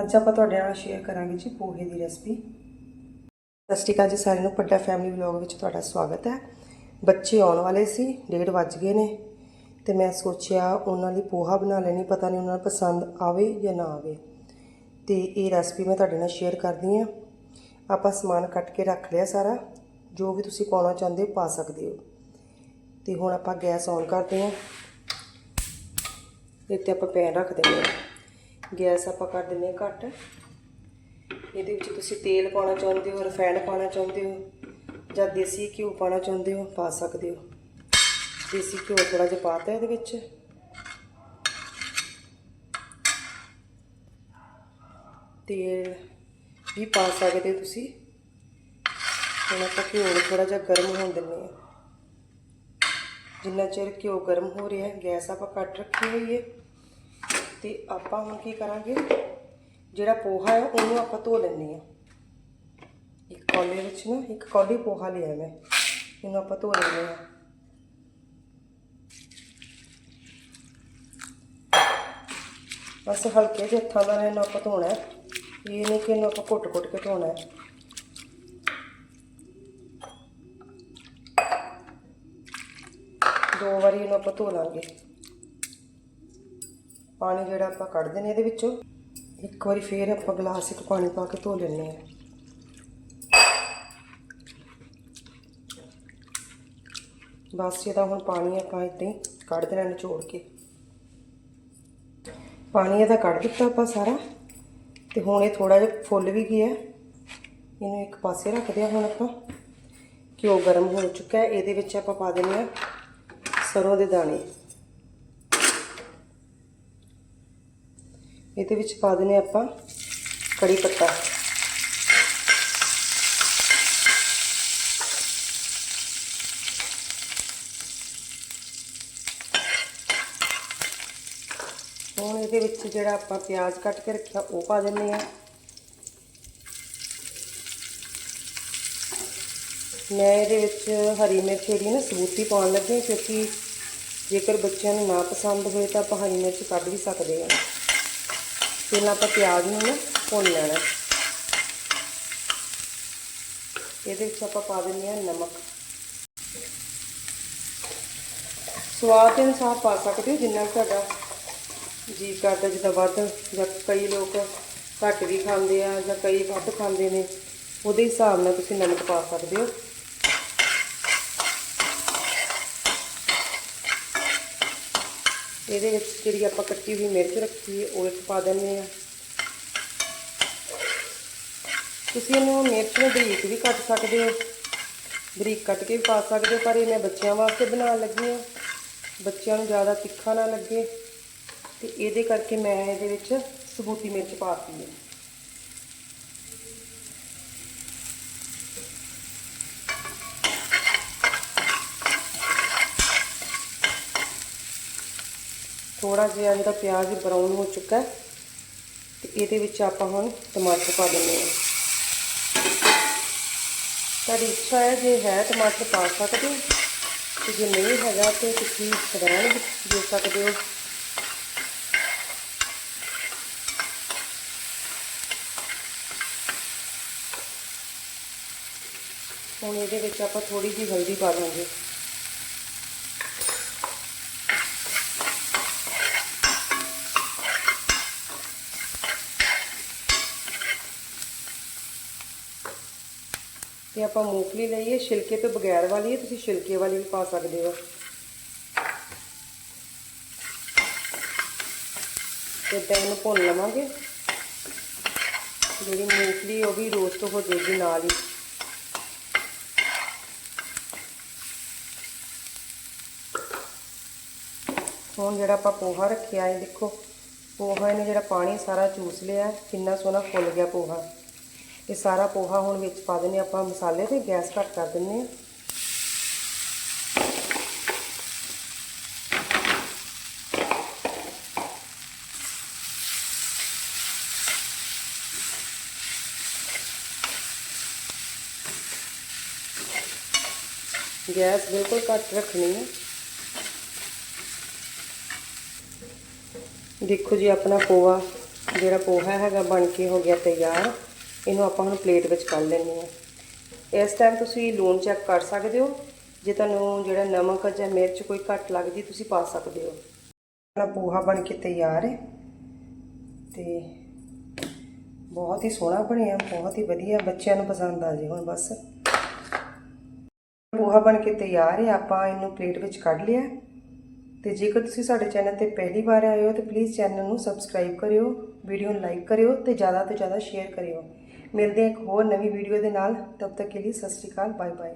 ਅੱਜ ਆਪਾਂ ਤੁਹਾਡੇ ਨਾਲ ਸ਼ੇਅਰ ਕਰਾਂਗੇ ਜੀ ਪੋਹੇ ਦੀ ਰੈਸਪੀ ਸਤਿ ਸ਼੍ਰੀ ਅਕਾਲ ਜੀ ਸਾਰਿਆਂ ਨੂੰ ਪੱਡਾ ਫੈਮਿਲੀ ਵਲੌਗ ਵਿੱਚ ਤੁਹਾਡਾ ਸਵਾਗਤ ਹੈ। ਬੱਚੇ ਆਉਣ ਵਾਲੇ ਸੀ, ਡੇਢ ਵੱਜ ਗਏ ਨੇ, ਤੇ ਮੈਂ ਸੋਚਿਆ ਉਹਨਾਂ ਲਈ ਪੋਹਾ ਬਣਾ ਲੈਣੀ ਪਤਾ ਨਹੀਂ ਉਹਨਾਂ ਨੂੰ ਪਸੰਦ ਆਵੇ ਜਾਂ ਨਾ ਆਵੇ। ਤੇ ਇਹ ਰੈਸਪੀ ਮੈਂ ਤੁਹਾਡੇ ਨਾਲ ਸ਼ੇਅਰ ਕਰਦੀ ਹਾਂ। ਆਪਾਂ ਸਮਾਨ ਕੱਟ ਕੇ ਰੱਖ ਲਿਆ ਸਾਰਾ, ਜੋ ਵੀ ਤੁਸੀਂ ਪਾਉਣਾ ਚਾਹੁੰਦੇ ਹੋ ਪਾ ਸਕਦੇ ਹੋ। ਤੇ ਹੁਣ ਆਪਾਂ ਗੈਸ ਔਨ ਕਰਦੇ ਹਾਂ ਇੱਥੇ ਆਪਾਂ ਪੈਨ ਰੱਖ ਦਿੰਦੇ ਹਾਂ। ਗੈਸ ਆਪਾਂ ਕਰ ਦਿੰਦੇ ਹਾਂ ਘੱਟ। ਇਹਦੇ ਵਿੱਚ ਤੁਸੀਂ ਤੇਲ ਪਾਉਣਾ ਚਾਹੁੰਦੇ ਹੋ ਰਿਫਾਈਨਡ ਪਾਉਣਾ ਚਾਹੁੰਦੇ ਹੋ ਜਾਂ ਦੇਸੀ ਘਿਓ ਪਾਉਣਾ ਚਾਹੁੰਦੇ ਹੋ, ਪਾ ਸਕਦੇ ਹੋ। ਦੇਸੀ ਘਿਓ ਥੋੜਾ ਜਿਹਾ ਪਾਤਾ ਇਹਦੇ ਵਿੱਚ। ਤੇਲ ਵੀ ਪਾ ਸਕਦੇ ਹੋ ਤੁਸੀਂ। ਹੁਣ ਆਪਾਂ ਘਿਓ ਨੂੰ ਥੋੜਾ ਜਿਹਾ ਗਰਮ ਹੋਣ ਦਿੰਦੇ ਹਾਂ। ਜਿੰਨਾ ਚਿਰ ਘਿਓ ਗਰਮ ਹੋ ਰਿਹਾ, ਗੈਸ ਆਪਾਂ ਘੱਟ ਰੱਖੀ ਹੋਈ ਹੈ। ਤੇ ਆਪਾਂ ਹੁਣ ਕੀ ਕਰਾਂਗੇ? ਜਿਹੜਾ ਪੋਹਾ ਹੈ, ਉਹਨੂੰ ਆਪਾਂ ਧੋ ਲੈਂਦੇ ਆ ਇੱਕ ਕੌਲੇ ਵਿੱਚ ਨਾ, ਇੱਕ ਕੌਲੀ ਪੋਹਾ ਲਿਆ ਮੈਂ। ਇਹਨੂੰ ਆਪਾਂ ਧੋ ਲੈਂਦੇ ਆ ਬਸ ਹਲਕੇ ਜਿਹੇ ਹੱਥਾਂ ਨਾਲ ਇਹਨੂੰ ਆਪਾਂ ਧੋਣਾ ਹੈ। ਇਹ ਨਹੀਂ ਕਿ ਇਹਨੂੰ ਆਪਾਂ ਘੁੱਟ-ਘੁੱਟ ਕੇ ਧੋਣਾ ਹੈ। ਦੋ ਵਾਰੀ ਇਹਨੂੰ ਆਪਾਂ ਧੋ ਲਾਂਗੇ। ਪਾਣੀ ਜਿਹੜਾ ਆਪਾਂ ਕੱਢਦੇ ਨੇ ਇਹਦੇ ਵਿੱਚੋਂ, ਇੱਕ ਵਾਰੀ ਫੇਰ ਆਪਾਂ ਗਲਾਸ ਇੱਕ ਪਾਣੀ ਪਾ ਕੇ ਧੋ ਲੈਂਦੇ ਆ ਬਸ ਇਹਦਾ ਹੁਣ ਪਾਣੀ ਆਪਾਂ ਇੱਦਾਂ ਹੀ ਕੱਢ ਦੇਣਾ ਨਿਚੋੜ ਕੇ। ਪਾਣੀ ਇਹਦਾ ਕੱਢ ਦਿੱਤਾ ਆਪਾਂ ਸਾਰਾ, ਤੇ ਹੁਣ ਇਹ ਥੋੜਾ ਜਿਹਾ ਫੁੱਲ ਵੀ ਗਿਆ। ਇਹਨੂੰ ਇੱਕ ਪਾਸੇ ਰੱਖਦੇ ਆ ਹੁਣ ਆਪਾਂ। ਘਿਓ ਗਰਮ ਹੋ ਚੁੱਕਾ ਹੈ, ਇਹਦੇ ਵਿੱਚ ਆਪਾਂ ਪਾ ਦਿੰਦੇ ਆ ਸਰੋਂ ਦੇ ਦਾਣੇ। ਇਹਦੇ ਵਿੱਚ ਪਾ ਦਿੰਦੇ ਆਪਾਂ ਕੜੀ ਪੱਤਾ। ਹੁਣ ਇਹਦੇ ਵਿੱਚ ਜਿਹੜਾ ਆਪਾਂ ਪਿਆਜ਼ ਕੱਟ ਕੇ ਰੱਖਿਆ, ਉਹ ਪਾ ਦਿੰਦੇ ਆ ਮੈਂ ਇਹਦੇ ਵਿੱਚ ਹਰੀ ਮਿਰਚ ਜਿਹੜੀ ਨਾ ਸਬੂਤੀ ਪਾਉਣ ਲੱਗੀ ਕਿਉਂਕਿ ਜੇਕਰ ਬੱਚਿਆਂ ਨੂੰ ਨਾ ਪਸੰਦ ਹੋਏ ਤਾਂ ਆਪਾਂ ਹਰੀ ਮਿਰਚ ਕੱਢ ਵੀ ਸਕਦੇ ਹਾਂ। ਪਹਿਲਾਂ ਆਪਾਂ ਪਿਆਜ਼ ਨੂੰ ਨਾ ਭੁੰਨ ਲੈਣਾ। ਇਹਦੇ ਵਿੱਚ ਆਪਾਂ ਪਾ ਦਿੰਦੇ ਹਾਂ ਨਮਕ। ਸਵਾਦ ਦੇ ਅਨੁਸਾਰ ਪਾ ਸਕਦੇ ਹੋ, ਜਿੰਨਾ ਕੁ ਤੁਹਾਡਾ ਜੀ ਕਰਦਾ, ਜਿੱਦਾਂ ਵੱਧ ਜਾਂ ਕਈ ਲੋਕ ਘੱਟ ਵੀ ਖਾਂਦੇ ਆ ਜਾਂ ਕਈ ਵੱਧ ਖਾਂਦੇ ਨੇ, ਉਹਦੇ ਹਿਸਾਬ ਨਾਲ ਤੁਸੀਂ ਨਮਕ ਪਾ ਸਕਦੇ ਹੋ। ਇਹਦੇ ਵਿੱਚ ਜਿਹੜੀ ਆਪਾਂ ਕੱਟੀ ਹੋਈ ਮਿਰਚ ਰੱਖੀ ਹੈ, ਉਹ ਇੱਕ ਪਾ ਦਿੰਦੇ ਆ ਤੁਸੀਂ ਇਹਨੂੰ ਮਿਰਚ ਨੂੰ ਬਰੀਕ ਵੀ ਕੱਟ ਸਕਦੇ ਹੋ। ਬਰੀਕ ਕੱਟ ਕੇ ਵੀ ਪਾ ਸਕਦੇ ਹੋ, ਪਰ ਇਹ ਮੈਂ ਬੱਚਿਆਂ ਵਾਸਤੇ ਬਣਾਉਣ ਲੱਗੀ ਹਾਂ। ਬੱਚਿਆਂ ਨੂੰ ਜ਼ਿਆਦਾ ਤਿੱਖਾ ਨਾ ਲੱਗੇ। ਤੇ ਇਹਦੇ ਕਰਕੇ ਮੈਂ ਇਹਦੇ ਵਿੱਚ ਸਬੂਤੀ ਮਿਰਚ ਪਾਤੀ ਹੈ। ਥੋੜਾ ਜਿਹਾ ਇਹਦਾ ਪਿਆਜ਼ ਬਰਾਊਨ ਹੋ ਚੁੱਕਾ ਹੈ ਤੇ ਇਹਦੇ ਵਿੱਚ ਆਪਾਂ ਹੁਣ ਟਮਾਟਰ ਪਾ ਦਿੰਦੇ ਹਾਂ। ਤੁਹਾਡੀ ਇੱਛਾ ਹੈ ਜੇ ਹੈ ਟਮਾਟਰ ਪਾ ਸਕਦੇ ਹੋ, ਤੇ ਜੇ ਨਹੀਂ ਹੈਗਾ ਤੇ ਤੁਸੀਂ ਰਹਿਣ ਦੇ ਸਕਦੇ ਹੋ। ਹੁਣ ਇਹਦੇ ਵਿੱਚ ਆਪਾਂ ਥੋੜੀ ਜਿਹੀ ਹਲਦੀ ਪਾ ਦਾਂਗੇ। ਤੇ ਆਪਾਂ ਮੂੰਗਫਲੀ ਲਈਏ, ਛਿਲਕੇ ਤੋਂ ਬਗੈਰ ਵਾਲੀ ਹੈ, ਤੁਸੀਂ ਛਿਲਕੇ ਵਾਲੀ ਵੀ ਪਾ ਸਕਦੇ ਹੋ। ਤੇ ਤਾਂ ਇਹਨੂੰ ਭੁੰਨ ਲਵਾਂਗੇ। ਜਿਹੜੀ ਮੂੰਗਫਲੀ ਉਹ ਵੀ ਰੋਸਟ ਹੋ ਜਾਏਗੀ ਨਾਲ ਹੀ। ਹੁਣ ਜਿਹੜਾ ਆਪਾਂ ਪੋਹਾ ਰੱਖਿਆ ਹੈ, ਦੇਖੋ। ਪੋਹਾ ਨੇ ਜਿਹੜਾ ਪਾਣੀ ਸਾਰਾ ਚੂਸ ਲਿਆ। ਕਿੰਨਾ ਸੋਹਣਾ ਫੁੱਲ ਗਿਆ ਪੋਹਾ। ਇਹ ਸਾਰਾ ਪੋਹਾ ਹੁਣ ਵਿੱਚ ਪਾ ਦਿੰਨੇ ਆਪਾਂ ਮਸਾਲੇ ਤੇ, ਗੈਸ ਘੱਟ ਕਰ ਦਿੰਨੇ ਆ ਗੈਸ ਬਿਲਕੁਲ ਘੱਟ ਰੱਖਣੀ ਹੈ। ਦੇਖੋ ਜੀ, ਆਪਣਾ ਪੋਹਾ, ਜਿਹੜਾ ਪੋਹਾ ਹੈਗਾ ਬਣ ਕੇ ਹੋ ਗਿਆ ਤਿਆਰ। ਇਹਨੂੰ ਆਪਾਂ ਹੁਣ ਪਲੇਟ ਵਿੱਚ ਕੱਢ ਲੈਂਦੇ ਹਾਂ। ਇਸ ਟਾਈਮ ਤੁਸੀਂ ਲੂਣ ਚੈੱਕ ਕਰ ਸਕਦੇ ਹੋ। ਜੇ ਤੁਹਾਨੂੰ ਜਿਹੜਾ ਨਮਕ ਜਾਂ ਮਿਰਚ ਕੋਈ ਘੱਟ ਲੱਗਦੀ, ਤੁਸੀਂ ਪਾ ਸਕਦੇ ਹੋ। ਆਪਣਾ ਪੋਹਾ ਬਣ ਕੇ ਤਿਆਰ ਹੈ। ਤੇ ਬਹੁਤ ਹੀ ਸੋਹਣਾ ਬਣਿਆ, ਬਹੁਤ ਹੀ ਵਧੀਆ। ਬੱਚਿਆਂ ਨੂੰ ਪਸੰਦ ਆ ਜੇ ਹੁਣ ਬਸ। ਪੋਹਾ ਬਣ ਕੇ ਤਿਆਰ ਹੈ। ਆਪਾਂ ਇਹਨੂੰ ਪਲੇਟ ਵਿੱਚ ਕੱਢ ਲਿਆ। ਤੇ ਜੇਕਰ ਤੁਸੀਂ ਸਾਡੇ ਚੈਨਲ ਤੇ ਪਹਿਲੀ ਵਾਰ ਆਏ ਹੋ, ਤਾਂ ਪਲੀਜ਼ ਚੈਨਲ ਨੂੰ ਸਬਸਕ੍ਰਾਈਬ ਕਰਿਓ ਵੀਡੀਓ ਨੂੰ ਲਾਈਕ ਕਰਿਓ ਤੇ ਜ਼ਿਆਦਾ ਤੋਂ ਜ਼ਿਆਦਾ ਸ਼ੇਅਰ ਕਰਿਓ। ਮਿਲਦੇ ਇੱਕ ਹੋਰ ਨਵੀਂ ਵੀਡੀਓ ਦੇ ਨਾਲ। ਤਬ ਤੱਕ ਕੇ ਲਈ ਸਤਿ ਸ਼੍ਰੀ ਅਕਾਲ ਬਾਏ ਬਾਏ